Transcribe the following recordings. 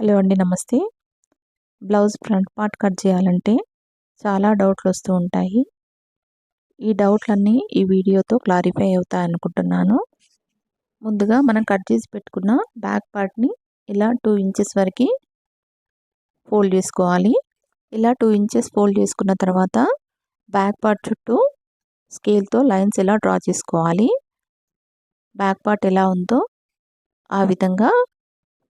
Hello అండి నమస్తే. Blouse front part cut చేయాలంటే చాలా డౌట్లు వస్తూ ఉంటాయి. ఈ డౌట్లన్నీ ఈ వీడియోతో క్లారిఫై అవుతాయి అనుకుంటున్నాను. ముందుగా మనం కట్ చేసి పెట్టుకున్న బ్యాక్ పార్ట్ని ఇలా టూ ఇంచెస్ వరకు ఫోల్డ్ చేసుకోవాలి. ఇలా టూ ఇంచెస్ ఫోల్డ్ చేసుకున్న తర్వాత బ్యాక్ పార్ట్ చుట్టూ స్కేల్తో లైన్స్ ఎలా డ్రా చేసుకోవాలి? బ్యాక్ పార్ట్ ఎలా ఉందో ఆ విధంగా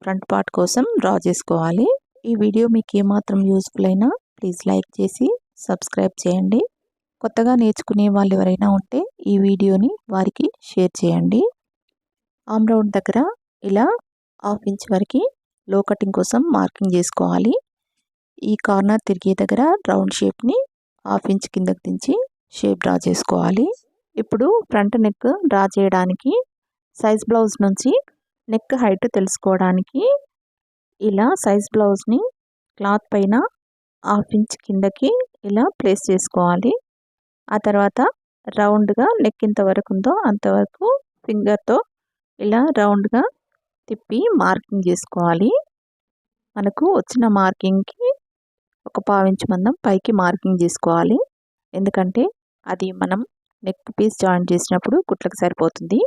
ఫ్రంట్ పార్ట్ కోసం డ్రా చేసుకోవాలి. ఈ వీడియో మీకు ఏమాత్రం యూస్ఫుల్ అయినా ప్లీజ్ లైక్ చేసి సబ్స్క్రైబ్ చేయండి. కొత్తగా నేర్చుకునే వాళ్ళు ఎవరైనా ఉంటే ఈ వీడియోని వారికి షేర్ చేయండి. ఆమ్ రౌండ్ దగ్గర ఇలా హాఫ్ ఇంచ్ వరకు లో కటింగ్ కోసం మార్కింగ్ చేసుకోవాలి. ఈ కార్నర్ తిరిగే దగ్గర రౌండ్ షేప్ని హాఫ్ ఇంచ్ కిందకు దించి షేప్ డ్రా చేసుకోవాలి. ఇప్పుడు ఫ్రంట్ నెక్ డ్రా చేయడానికి సైజ్ బ్లౌజ్ నుంచి నెక్ హైట్ తెలుసుకోవడానికి ఇలా సైజ్ బ్లౌజ్ని క్లాత్ పైన హాఫ్ ఇంచ్ కిందకి ఇలా ప్లేస్ చేసుకోవాలి. ఆ తర్వాత రౌండ్గా నెక్ ఎంతవరకు ఉందో అంతవరకు ఫింగర్తో ఇలా రౌండ్గా తిప్పి మార్కింగ్ చేసుకోవాలి. మనకు వచ్చిన మార్కింగ్కి ఒక పావించు మందం పైకి మార్కింగ్ చేసుకోవాలి. ఎందుకంటే అది మనం నెక్ పీస్ జాయిన్ చేసినప్పుడు కుట్లకు సరిపోతుంది.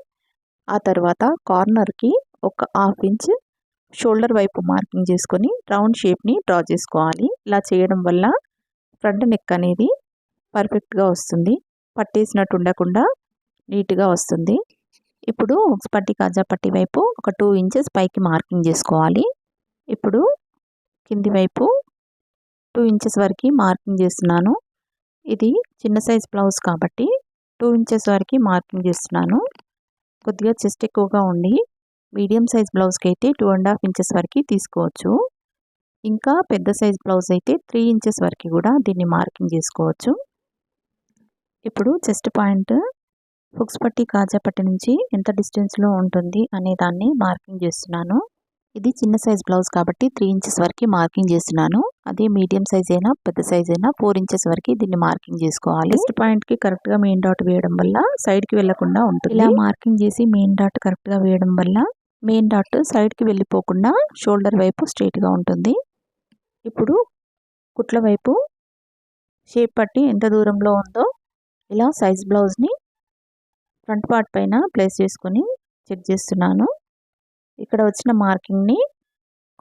ఆ తర్వాత కార్నర్కి ఒక హాఫ్ ఇంచ్ షోల్డర్ వైపు మార్కింగ్ చేసుకొని రౌండ్ షేప్ని డ్రా చేసుకోవాలి. ఇలా చేయడం వల్ల ఫ్రంట్ నెక్ అనేది పర్ఫెక్ట్గా వస్తుంది. పట్టేసినట్టు ఉండకుండా నీట్గా వస్తుంది. ఇప్పుడు పట్టి కాజా పట్టి వైపు ఒక టూ ఇంచెస్ పైకి మార్కింగ్ చేసుకోవాలి. ఇప్పుడు కింది వైపు టూ ఇంచెస్ వరకు మార్కింగ్ చేస్తున్నాను. ఇది చిన్న సైజ్ బ్లౌజ్ కాబట్టి టూ ఇంచెస్ వరకు మార్కింగ్ చేస్తున్నాను. కొద్దిగా చెస్ట్ ఎక్కువగా ఉండి మీడియం సైజ్ బ్లౌజ్కి అయితే టూ అండ్ హాఫ్ ఇంచెస్ వరకు తీసుకోవచ్చు. ఇంకా పెద్ద సైజ్ బ్లౌజ్ అయితే త్రీ ఇంచెస్ వరకు కూడా దీన్ని మార్కింగ్ చేసుకోవచ్చు. ఇప్పుడు చెస్ట్ పాయింట్ హుక్స్ పట్టి కాజా పట్టి నుంచి ఎంత డిస్టెన్స్లో ఉంటుంది అనే దాన్ని మార్కింగ్ చేస్తున్నాను. ఇది చిన్న సైజ్ బ్లౌజ్ కాబట్టి త్రీ ఇంచెస్ వరకు మార్కింగ్ చేస్తున్నాను. అదే మీడియం సైజ్ అయినా పెద్ద సైజ్ అయినా ఫోర్ ఇంచెస్ వరకు దీన్ని మార్కింగ్ చేసుకోవాలి. ఫస్ట్ పాయింట్కి కరెక్ట్గా మెయిన్ డాట్ వేయడం వల్ల సైడ్కి వెళ్ళకుండా ఉంటుంది. ఇలా మార్కింగ్ చేసి మెయిన్ డాట్ కరెక్ట్గా వేయడం వల్ల మెయిన్ డాట్ సైడ్కి వెళ్ళిపోకుండా షోల్డర్ వైపు స్ట్రైట్గా ఉంటుంది. ఇప్పుడు కుట్ల వైపు షేప్ పట్టి ఎంత దూరంలో ఉందో ఇలా సైజ్ బ్లౌజ్ని ఫ్రంట్ పార్ట్ పైన ప్లేస్ చేసుకొని చెక్ చేస్తున్నాను. ఇక్కడ వచ్చిన మార్కింగ్ని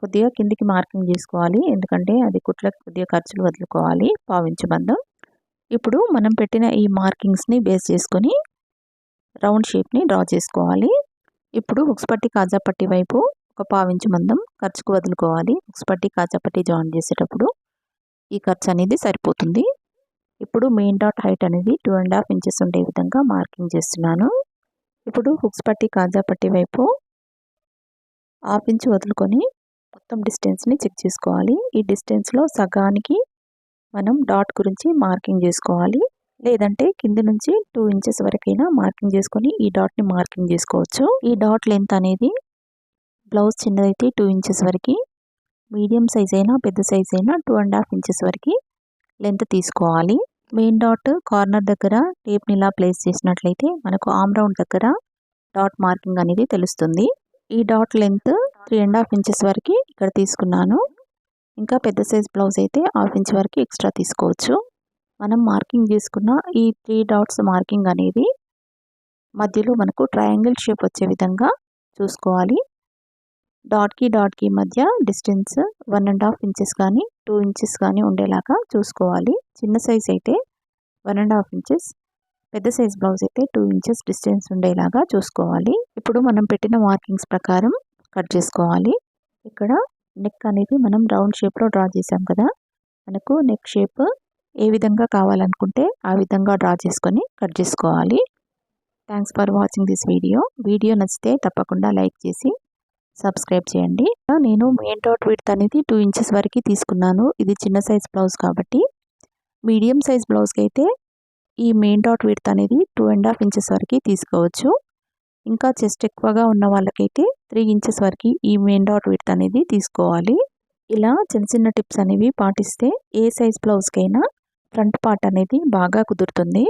కొద్దిగా కిందికి మార్కింగ్ చేసుకోవాలి. ఎందుకంటే అది కుట్లకు కొద్దిగా ఖర్చులు వదులుకోవాలి. పావించు బంధం ఇప్పుడు మనం పెట్టిన ఈ మార్కింగ్స్ని బేస్ చేసుకొని రౌండ్ షేప్ని డ్రా చేసుకోవాలి. ఇప్పుడు ఉక్స్పట్టి కాజాపట్టి వైపు ఒక పావించు మందం ఖర్చుకు వదులుకోవాలి. హుక్స్ పట్టి జాయిన్ చేసేటప్పుడు ఈ ఖర్చు అనేది సరిపోతుంది. ఇప్పుడు మెయిన్ డాట్ హైట్ అనేది టూ అండ్ హాఫ్ ఇంచెస్ ఉండే విధంగా మార్కింగ్ చేస్తున్నాను. ఇప్పుడు హుక్స్ పట్టి కాజా పట్టి వైపు హాఫ్ ఇంచ్ వదులుకొని మొత్తం డిస్టెన్స్ని చెక్ చేసుకోవాలి. ఈ డిస్టెన్స్లో సగానికి మనం డాట్ గురించి మార్కింగ్ చేసుకోవాలి. లేదంటే కింద నుంచి టూ ఇంచెస్ వరకైనా మార్కింగ్ చేసుకొని ఈ డాట్ని మార్కింగ్ చేసుకోవచ్చు. ఈ డాట్ లెంత్ అనేది బ్లౌజ్ చిన్నదైతే టూ ఇంచెస్ వరకు మీడియం సైజ్ అయినా పెద్ద సైజ్ అయినా టూ అండ్ హాఫ్ ఇంచెస్ వరకు లెంత్ తీసుకోవాలి. మెయిన్ డాట్ కార్నర్ దగ్గర టేప్ని ఇలా ప్లేస్ చేసినట్లయితే మనకు ఆమ్ రౌండ్ దగ్గర డాట్ మార్కింగ్ అనేది తెలుస్తుంది. ఈ dot length three and half inches వరకు ఇక్కడ తీసుకున్నాను. ఇంకా పెద్ద సైజ్ బ్లౌజ్ అయితే హాఫ్ ఇంచ్ వరకు ఎక్స్ట్రా తీసుకోవచ్చు. మనం మార్కింగ్ చేసుకున్న ఈ త్రీ డాట్స్ మార్కింగ్ అనేది మధ్యలో మనకు ట్రయాంగిల్ షేప్ వచ్చే విధంగా చూసుకోవాలి. డాట్కి డాట్కి మధ్య distance one and half inches కానీ టూ ఇంచెస్ కానీ ఉండేలాగా చూసుకోవాలి. చిన్న సైజ్ అయితే వన్ అండ్ హాఫ్ ఇంచెస్ పెద్ద సైజ్ బ్లౌజ్ అయితే టూ ఇంచెస్ డిస్టెన్స్ ఉండేలాగా చూసుకోవాలి. ఇప్పుడు మనం పెట్టిన మార్కింగ్స్ ప్రకారం కట్ చేసుకోవాలి. ఇక్కడ నెక్ అనేది మనం రౌండ్ షేప్లో డ్రా చేసాం కదా మనకు నెక్ షేప్ ఏ విధంగా కావాలనుకుంటే ఆ విధంగా డ్రా చేసుకొని కట్ చేసుకోవాలి. Thanks for watching this video video నచ్చితే తప్పకుండా లైక్ చేసి సబ్స్క్రైబ్ చేయండి. నేను మెయిన్ డాట్ విడ్త్ అనేది టూ ఇంచెస్ వరకు తీసుకున్నాను. ఇది చిన్న సైజ్ బ్లౌజ్ కాబట్టి మీడియం సైజ్ బ్లౌజ్కి అయితే ఈ మెయిన్ డాట్ విడ్త్ అనేది టూ అండ్ హాఫ్ ఇంచెస్ వరకు తీసుకోవచ్చు. ఇంకా చెస్ట్ ఎక్కువగా ఉన్న వాళ్ళకైతే త్రీ ఇంచెస్ వరకు ఈ మెయిన్ డాట్ విడ్త్ అనేది తీసుకోవాలి. ఇలా చిన్న చిన్న టిప్స్ అనేవి పాటిస్తే ఏ సైజ్ బ్లౌజ్కైనా ఫ్రంట్ పార్ట్ అనేది బాగా కుదురుతుంది.